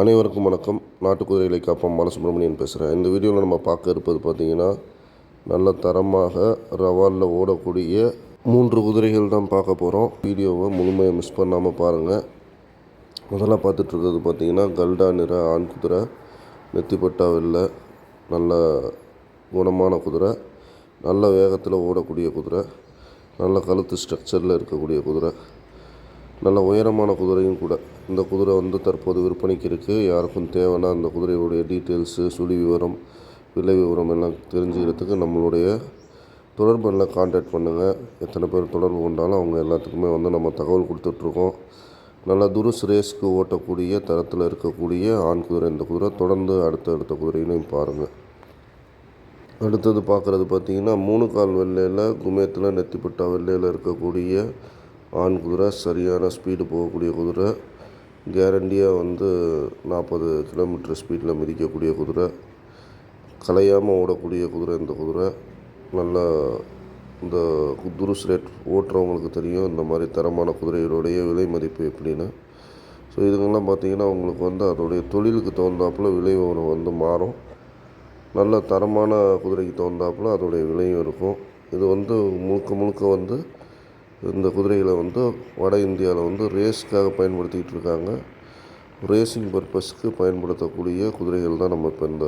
அனைவருக்கும் வணக்கம். நாட்டு குதிரைகளை காப்போம். பாலசுப்ரமணியன் பேசுகிறேன் இந்த வீடியோவில் நம்ம பார்க்க இருப்பது பார்த்திங்கன்னா நல்ல தரமாக ரவாலில் ஓடக்கூடிய மூன்று குதிரைகள் தான் பார்க்க போகிறோம் வீடியோவை முழுமையாக மிஸ் பண்ணாமல் பாருங்கள் முதல்ல பார்த்துட்ருக்கிறது பார்த்திங்கன்னா கல்டா நிற ஆண் குதிரை. நெத்திப்பட்டா வெள்ளை. நல்ல குணமான குதிரை. நல்ல வேகத்தில் ஓடக்கூடிய குதிரை. நல்ல கழுத்து ஸ்ட்ரக்சரில் இருக்கக்கூடிய குதிரை. நல்ல உயரமான குதிரையும் கூட. இந்த குதிரை வந்து தற்போது விற்பனைக்கு இருக்குது யாருக்கும் தேவைன்னா அந்த குதிரையுடைய டீட்டெயில்ஸு சுழி விவரம் விலை விவரம் எல்லாம் தெரிஞ்சுக்கிறதுக்கு நம்மளுடைய தொடர்பு எல்லாம் காண்டாக்ட் பண்ணுங்கள் எத்தனை பேர் தொடர்பு கொண்டாலும் அவங்க எல்லாத்துக்குமே வந்து நம்ம தகவல் கொடுத்துட்ருக்கோம். நல்லா துருஸ் ரேஸ்க்கு ஓட்டக்கூடிய தரத்தில் இருக்கக்கூடிய ஆண் குதிரை இந்த குதிரை. தொடர்ந்து அடுத்த அடுத்த குதிரையிலையும் பாருங்கள் அடுத்தது பார்க்குறது பார்த்திங்கன்னா மூணு கால் வெள்ளையில் குமேத்தில் நெத்திப்பட்டா வெள்ளையில் இருக்கக்கூடிய ஆண் குதிரை சரியான ஸ்பீடு போகக்கூடிய குதிரை கேரண்டியாக வந்து நாற்பது கிலோமீட்டர் ஸ்பீடில் மிதிக்கக்கூடிய குதிரை கலையாமல் ஓடக்கூடிய குதிரை இந்த குதிரை நல்லா இந்த துருஸ் ரேட் ஓட்டுறவங்களுக்கு தெரியும் இந்த மாதிரி தரமான குதிரைகளுடைய விலை மதிப்பு எப்படின்னு. ஸோ இதுங்கெல்லாம் பார்த்திங்கன்னா உங்களுக்கு வந்து அதோடைய தொழிலுக்கு தகுந்தாப்பில் விலை வந்து மாறும். நல்ல தரமான குதிரைக்கு தகுந்தாப்பில் அதோடைய விலையும் இருக்கும். இது வந்து முழுக்க முழுக்க வந்து இந்த குதிரைகளை வந்து வட இந்தியாவில் வந்து ரேஸ்க்காக பயன்படுத்திக்கிட்டு இருக்காங்க. ரேசிங் பர்பஸ்க்கு பயன்படுத்தக்கூடிய குதிரைகள் தான் நம்ம இப்போ இந்த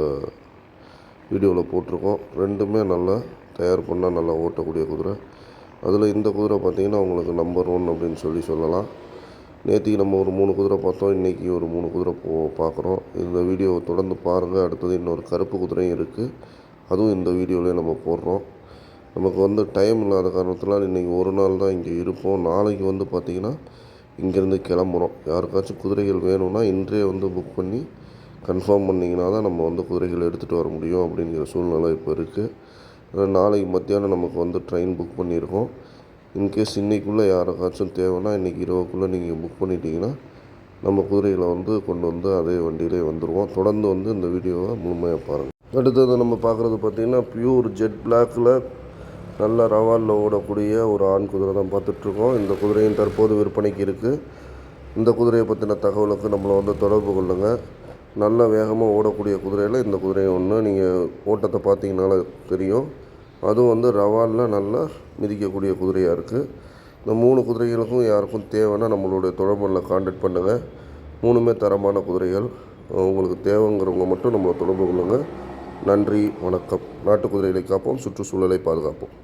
வீடியோவில் போட்டிருக்கோம். ரெண்டுமே நல்லா தயார் பண்ணால் நல்லா ஓட்டக்கூடிய குதிரை. அதில் இந்த குதிரை பார்த்திங்கன்னா உங்களுக்கு நம்பர் ஒன் அப்படின்னு சொல்லி சொல்லலாம். நேற்றுக்கு நம்ம ஒரு மூணு குதிரை பார்த்தோம். இன்றைக்கி ஒரு மூணு குதிரை போ பார்க்குறோம். இந்த வீடியோவை தொடர்ந்து பாருங்கள் அடுத்தது இன்னொரு கருப்பு குதிரையும் இருக்குது அதுவும் இந்த வீடியோவிலே நம்ம போடுறோம். நமக்கு வந்து டைம் இல்லாத காரணத்தினால் இன்றைக்கி ஒரு நாள் தான் இங்கே இருப்போம். நாளைக்கு வந்து பார்த்திங்கன்னா இங்கேருந்து கிளம்புறோம். யாருக்காச்சும் குதிரைகள் வேணும்னா இன்றைய வந்து புக் பண்ணி கன்ஃபார்ம் பண்ணிங்கன்னா தான் நம்ம வந்து குதிரைகள் எடுத்துகிட்டு வர முடியும் அப்படிங்கிற சூழ்நிலை இப்போ இருக்குது நாளைக்கு மத்தியானம் நமக்கு வந்து ட்ரெயின் புக் பண்ணியிருக்கோம். இன்கேஸ் இன்றைக்குள்ளே யாருக்காச்சும் தேவைன்னா இன்றைக்கி இரவுக்குள்ளே நீங்கள் புக் பண்ணிட்டீங்கன்னா நம்ம குதிரைகளை வந்து கொண்டு வந்து அதே வண்டியிலே வந்துடுவோம் தொடர்ந்து வந்து இந்த வீடியோவை முழுமையாக பாருங்கள் அடுத்தது நம்ம பார்க்குறது பார்த்திங்கன்னா ப்யூர் ஜெட் பிளாக்கில் நல்ல ரவாலில் ஓடக்கூடிய ஒரு ஆண் குதிரை தான் பார்த்துட்ருக்கோம். இந்த குதிரையும் தற்போது விற்பனைக்கு இருக்குது இந்த குதிரையை பற்றின தகவலுக்கு நம்மளை வந்து தொடர்பு கொள்ளுங்கள் நல்ல வேகமாக ஓடக்கூடிய குதிரையில் இந்த குதிரையை ஒன்று நீங்கள் ஓட்டத்தை பார்த்தீங்கனால தெரியும். அதுவும் வந்து ரவாலில் நல்லா மிதிக்கக்கூடிய குதிரையாக இருக்குது இந்த மூணு குதிரைகளுக்கும் யாருக்கும் தேவைன்னா நம்மளுடைய தொடர்புகளில் காண்டாக்ட் பண்ணுங்கள் மூணுமே தரமான குதிரைகள். உங்களுக்கு தேவைங்கிறவங்க மட்டும் நம்மளை தொடர்பு கொள்ளுங்கள் நன்றி வணக்கம். நாட்டு குதிரைகளை காப்போம் சுற்றுச்சூழலை பாதுகாப்போம்.